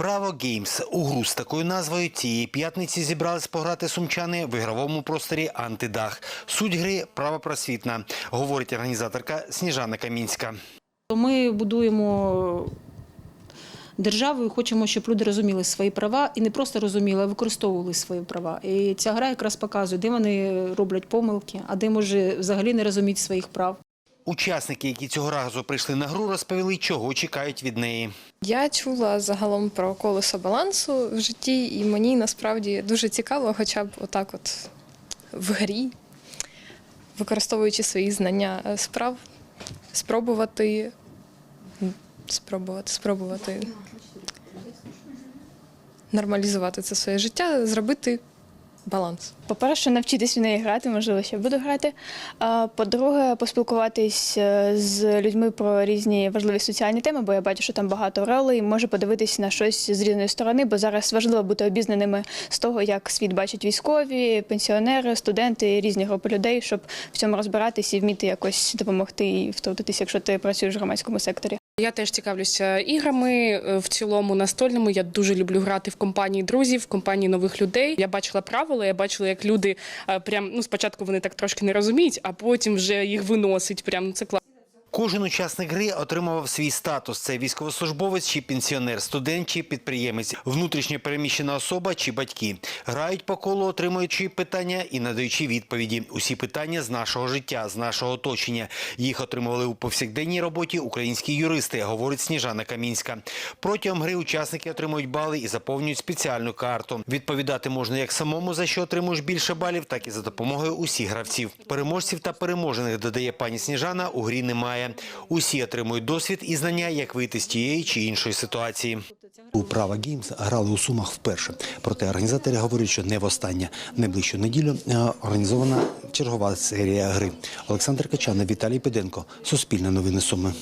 Право Геймс у гру з такою назвою цієї п'ятниці зібрались пограти сумчани в ігровому просторі Антидах. Суть гри правопросвітна, говорить організаторка Сніжана Камінська. Ми будуємо державу і хочемо, щоб люди розуміли свої права і не просто розуміли, а використовували свої права. І ця гра якраз показує, де вони роблять помилки, а де може взагалі не розуміти своїх прав. Учасники, які цього разу прийшли на гру, розповіли, чого чекають від неї. Я чула загалом про колесо балансу в житті, і мені насправді дуже цікаво, хоча б отак, от в грі, використовуючи свої знання е, справ, спробувати, спробувати, спробувати нормалізувати це своє життя, зробити баланс. По-перше, навчитись в неї грати, можливо, ще буду грати. А по-друге, поспілкуватись е, з людьми про різні важливі соціальні теми, бо я бачу, що там багато ролей, можу подивитись на щось з різної сторони, бо зараз важливо бути обізнаними з того, як світ бачать військові, пенсіонери, студенти, різні групи людей, щоб в цьому розбиратись і вміти якось допомогти і втрутитись, якщо ти працюєш в громадському секторі. Я теж цікавлюся іграми е, в цілому настольному. Я дуже люблю грати в компанії друзів, в компанії нових людей. Я бачила правила, я бачила, як люди е, прям ну спочатку вони так трошки не розуміють, а потім вже їх виносить. Прям це класно. Кожен учасник гри отримував свій статус: це військовослужбовець чи пенсіонер, студент чи підприємець, внутрішньо переміщена особа чи батьки. Грають по колу, отримуючи питання і надаючи відповіді. Усі питання з нашого життя, з нашого оточення. Їх отримували у повсякденній роботі українські юристи, говорить Сніжана Камінська. Протягом гри учасники отримують бали і заповнюють спеціальну карту. Відповідати можна як самому за що отримуєш більше балів, так і за допомогою усіх гравців. Переможців та переможених додає пані Сніжана. У грі немає. Усі отримують досвід і знання, як вийти з тієї чи іншої ситуації. У Права Геймс грали у Сумах вперше. Проте організатори говорять, що не востаннє. Найближчу неділю е, організована чергова серія гри. Олександр Качана, Віталій Піденко, Суспільне новини Суми.